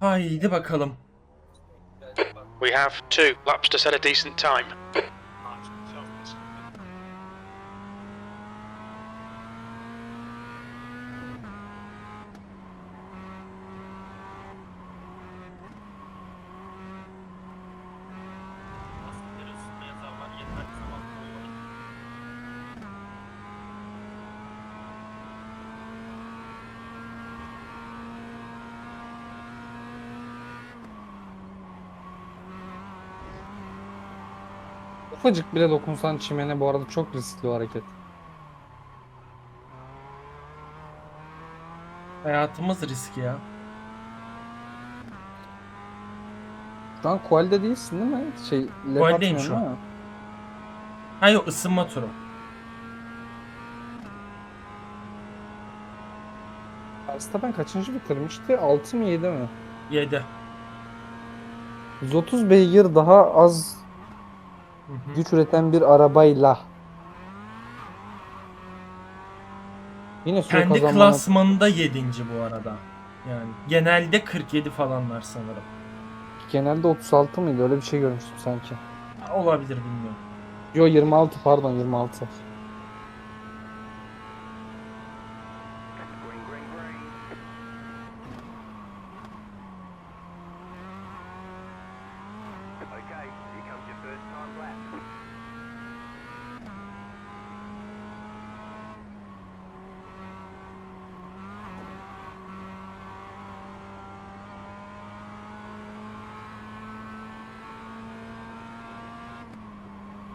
Haydi bakalım. We have two laps to set a decent time. Ufacık bile dokunsan çimene bu arada çok riskli o hareket. Hayatımız riski ya. Şu an qual'de değilsin değil mi? Şey, atmıyorsun şu an. Ha yok ısınma turu. Verstappen kaçıncı bitirmişti? 6 mı 7 mi? 7. 130 beygir daha az Hı güç üreten bir arabayla. Yine süre Kendi kazanmanın- klasmanında 7. bu arada. Yani genelde 47 falanlar sanırım. Genelde 36 mıydı? Öyle bir şey görmüştüm sanki. Olabilir bilmiyorum. Yo 26 pardon 26. Okay, here comes your first time lap.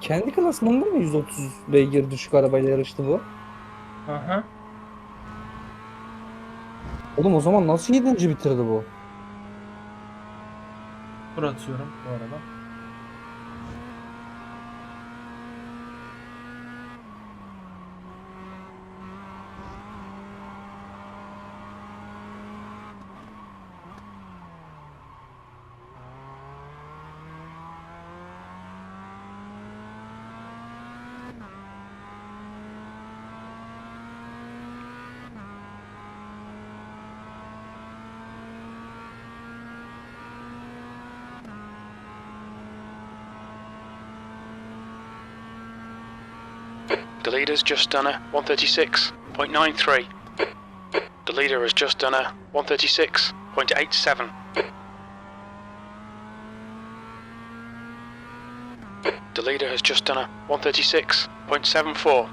Kendi klasmanında mı 130 beygir düşük arabayla yarıştı bu? Aha. Oğlum o zaman nasıl 7. bitirdi bu? Tur atıyorum bu arada. The leader's just done a 136.93. The leader has just done a 136.87. The leader has just done a 136.74.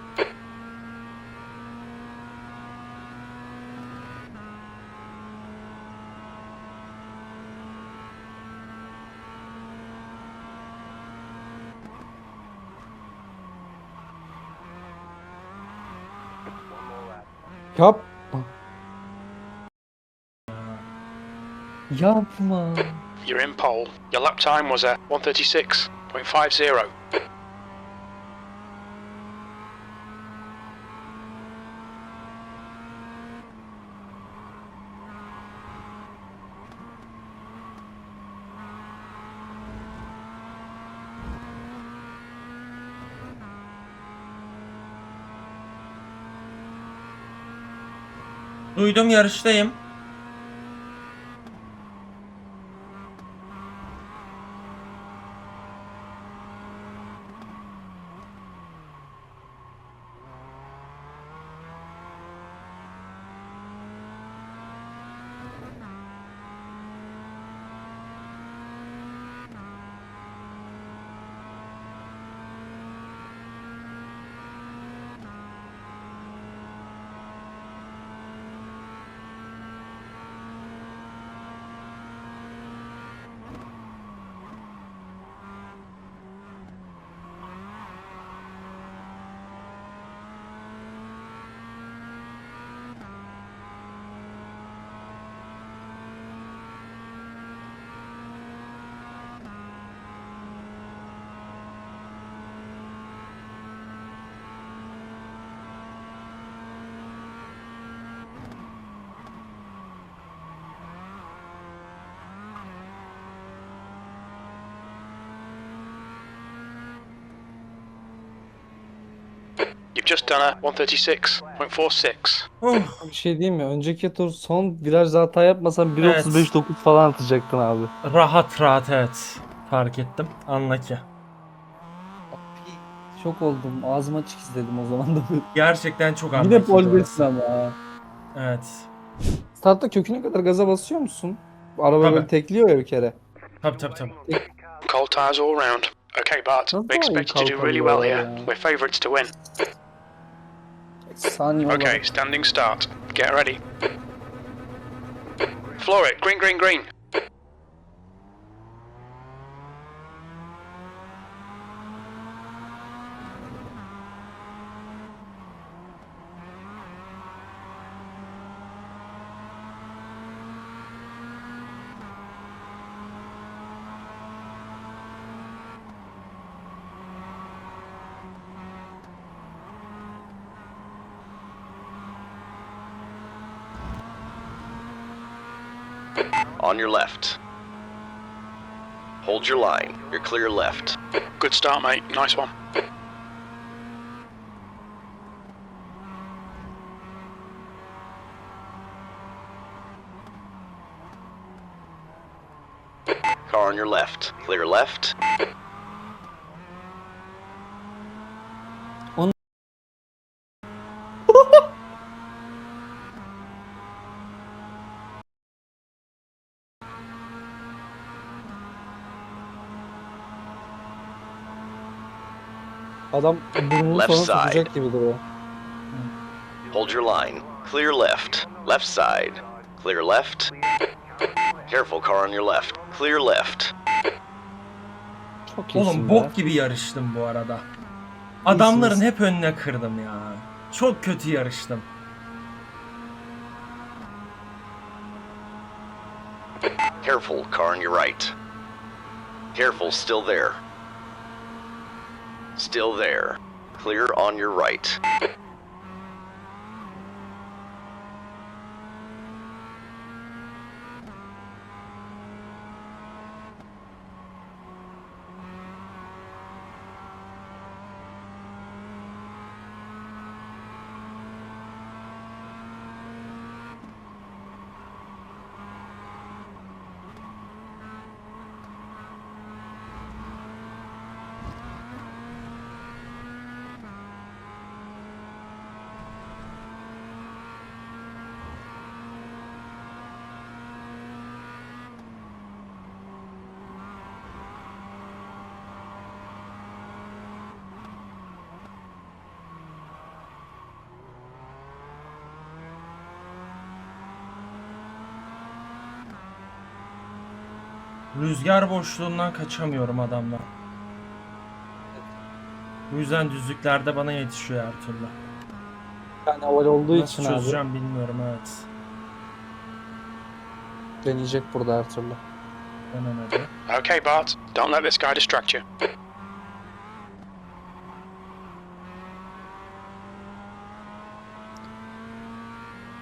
Yapma. You're in pole. Your lap time was a 136.50. Duydum yarıştayım. You've just done a 136.46. Oh, Bir şey diyeyim mi? Önceki tur son virajda hata yapmasan 1.35-9 falan atacaktın abi. rahat rahat evet. Fark ettim. Anla ki. Şok oldum. Ağzım açık izledim o zaman da. Gerçekten çok Yine anlaki pol burası. besin ama. ha. Evet. Startta köküne kadar gaza basıyor musun? Araba Tabii. böyle tekliyor ya bir kere. Tabii tabii tabii. Cold tyres all round. Okay, Bart, we expect you to do really well here. We're favourites to win. Okay, standing start. Get ready. Floor it. Green, green, green. On your left. Hold your line. You're clear left. Good start, mate. Nice one. Car on your left. Clear left. Adam burnunu Left sonra side. tutacak gibi duruyor. Hold your line. Clear left. Left side. Clear left. Careful, car on your left. Clear left. Çok iyisin Oğlum be. bok gibi yarıştım bu arada. Adamların İyisiniz. hep önüne kırdım ya. Çok kötü yarıştım. Careful, car on your right. Careful, still there. Still there. Clear on your right. Rüzgar boşluğundan kaçamıyorum adamla. Bu yüzden düzlüklerde bana yetişiyor her türlü. Yani oval olduğu Nasıl için abi çözeceğim bilmiyorum evet. deneyecek burada her türlü. Denemedi. Okay, Bart. Don't let this guy distract you.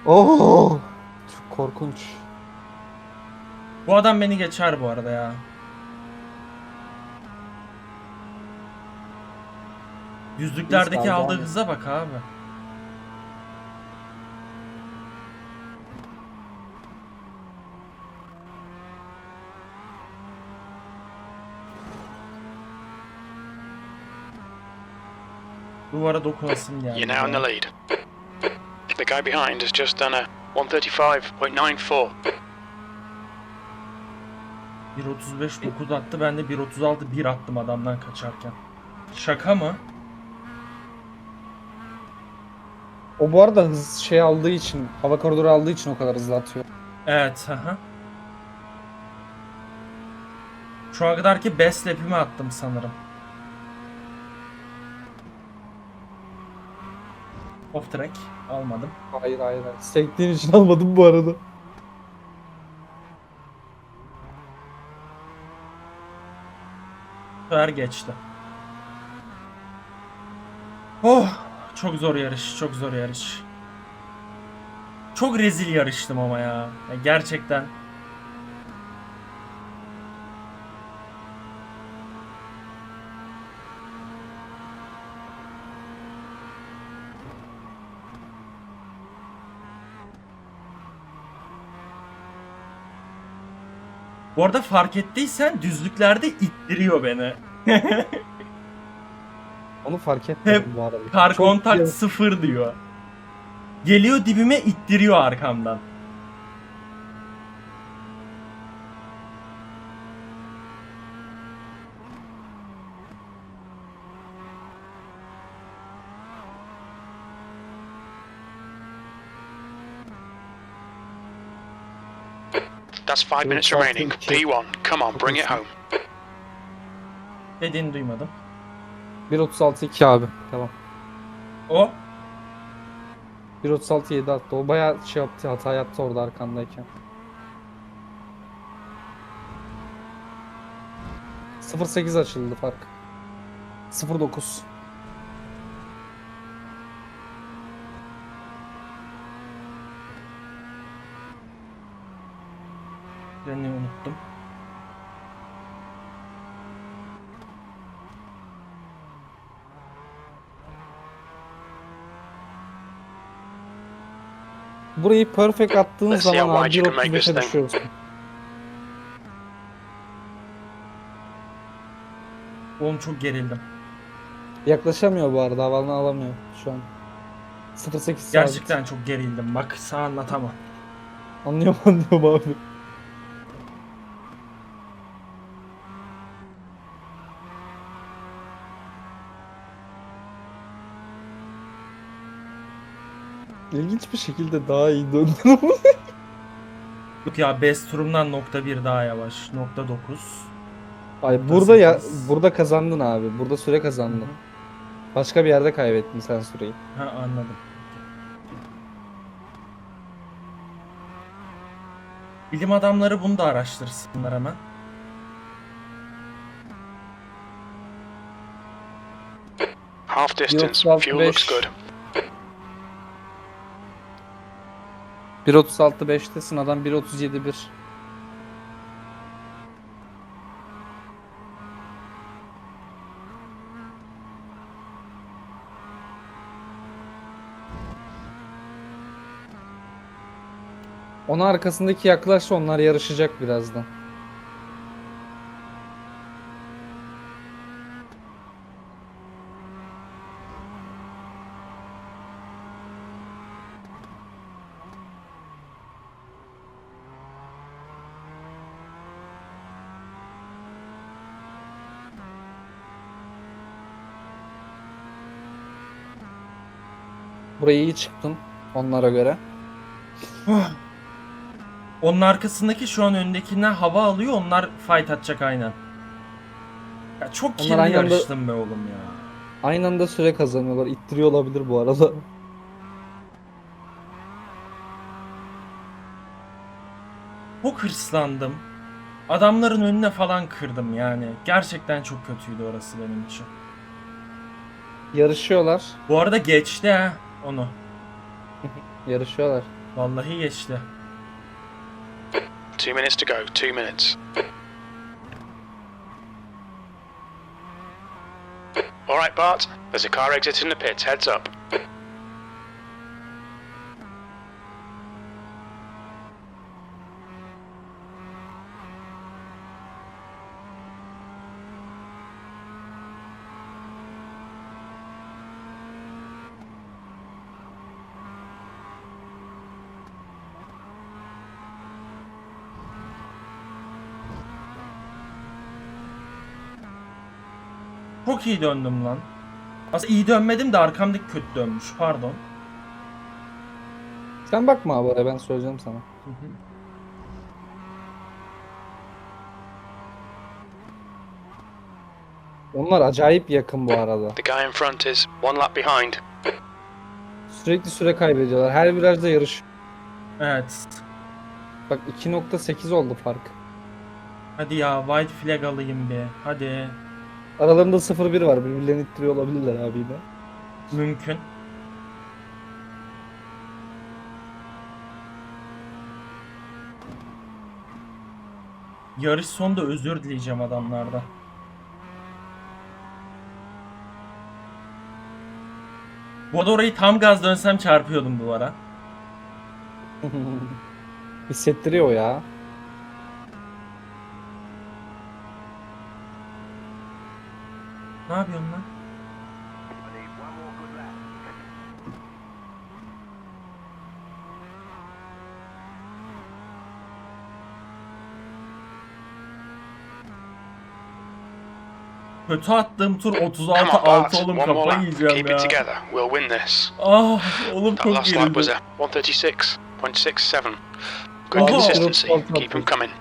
Oo! Çok korkunç. Bu adam beni geçer bu arada ya. Yüzlüklerdeki aldığı abi. hıza bak abi. Duvara dokunasım geldi. You're now in the lead. The guy behind has just done a 135.94. 1.35 9 attı. Ben de 1.36 1 attım adamdan kaçarken. Şaka mı? O bu arada hız şey aldığı için, hava koridoru aldığı için o kadar hızlı atıyor. Evet. Aha. Şu ana kadarki best lap'imi attım sanırım. Off track almadım. Hayır hayır hayır. Sektiğin için almadım bu arada. Sefer geçti. Oh, çok zor yarış, çok zor yarış. Çok rezil yarıştım ama ya. Ya gerçekten. Bu arada fark ettiysen düzlüklerde ittiriyor beni. Onu fark etmedim Hep bu arada. Kar Çok kontak sıfır diyor. Geliyor dibime ittiriyor arkamdan. That's five minutes remaining. kid. P1, come on, bring it home. Dediğini duymadım. 1.36 2 abi. Tamam. O 1.36 7 attı. O bayağı şey yaptı. Hata yaptı orada arkandayken. 0.8 açıldı fark. 0.9. beni unuttum. Burayı perfect attığın Let's zaman abi wide you can make this 1.35'e thing. düşüyorsun. Oğlum çok gerildim. Yaklaşamıyor bu arada. Havalını alamıyor şu an. 0.8 sabit. Gerçekten çok gerildim. Bak sana anlatamam. Anlıyorum anlıyorum abi. İlginç bir şekilde daha iyi döndün ama. Yok ya best turumdan nokta bir daha yavaş. Nokta 9. Ay burada ya burada kazandın abi. Burada süre kazandın. Başka bir yerde kaybettin sen süreyi. Ha anladım. Bilim adamları bunu da araştırsınlar hemen. Half distance, fuel looks 65. good. 1.36 5'tesin adam 1.37 1. Onun arkasındaki yaklaşsa onlar yarışacak birazdan. Buraya iyi çıktın onlara göre. Onun arkasındaki şu an öndekinden hava alıyor. Onlar fight atacak aynen. Ya çok kirli aynı anda- yarıştım be oğlum ya. Aynı anda süre kazanıyorlar. İttiriyor olabilir bu arada. Çok hırslandım. Adamların önüne falan kırdım yani. Gerçekten çok kötüydü orası benim için. Yarışıyorlar. Bu arada geçti ha onu. Yarışıyorlar. Vallahi geçti. Two minutes to go, two minutes. Alright, Bart, there's a car exiting the pits, heads up. Çok iyi döndüm lan. Aslında iyi dönmedim de arkamdaki kötü dönmüş. Pardon. Sen bakma abi oraya ben söyleyeceğim sana. Onlar acayip yakın bu arada. The guy in front is one lap behind. Sürekli süre kaybediyorlar. Her virajda yarış. Evet. Bak 2.8 oldu fark. Hadi ya white flag alayım bir. Hadi. Aralarında 0-1 var. Birbirlerini ittiriyor olabilirler abi yine. Mümkün. Yarış sonunda özür dileyeceğim adamlardan. Bu arada orayı tam gaz dönsem çarpıyordum duvara. Hissettiriyor ya. Ne yapıyorsun lan? I need one more good lap. Kötü attığım tur Come 36 on, Bart. 6 oğlum One more kafa lap. yiyeceğim Keep ya. it together. We'll win this. Ah oğlum That çok last lap was gerildim. a 136.67. Good Oha. consistency. Çok Keep them coming.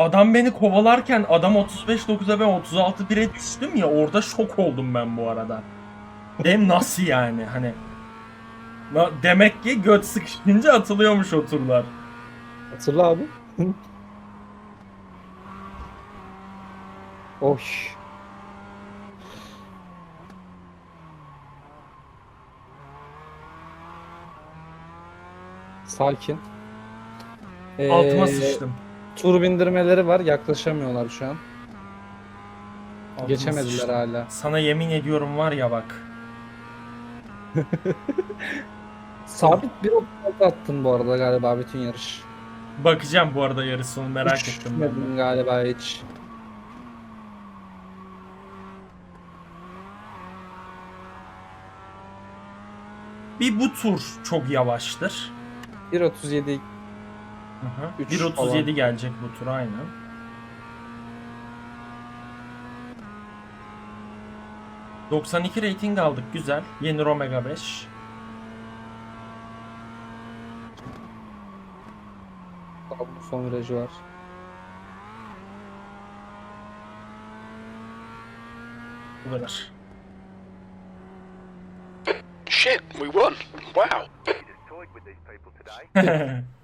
Adam beni kovalarken adam 35.9'a ben 36.1'e düştüm ya orada şok oldum ben bu arada. Dem nasıl yani hani. Demek ki göt sıkışınca atılıyormuş o turlar. Hatırla abi. Oş. Sakin. Ee, Altıma sıçtım. Tur bindirmeleri var. Yaklaşamıyorlar şu an. Altıma Geçemediler sıçtım. hala. Sana yemin ediyorum var ya bak. Sabit bir ok attın bu arada galiba bütün yarış. Bakacağım bu arada yarış sonu merak Hiç ettim ben. de. galiba hiç. Bir bu tur çok yavaştır. 1.37 Hı hı. Üç 1.37 falan. gelecek bu tur aynen. ...92 rating aldık güzel. Yeni Omega 5. son virajı var. Bu kadar. Shit, we won. Wow.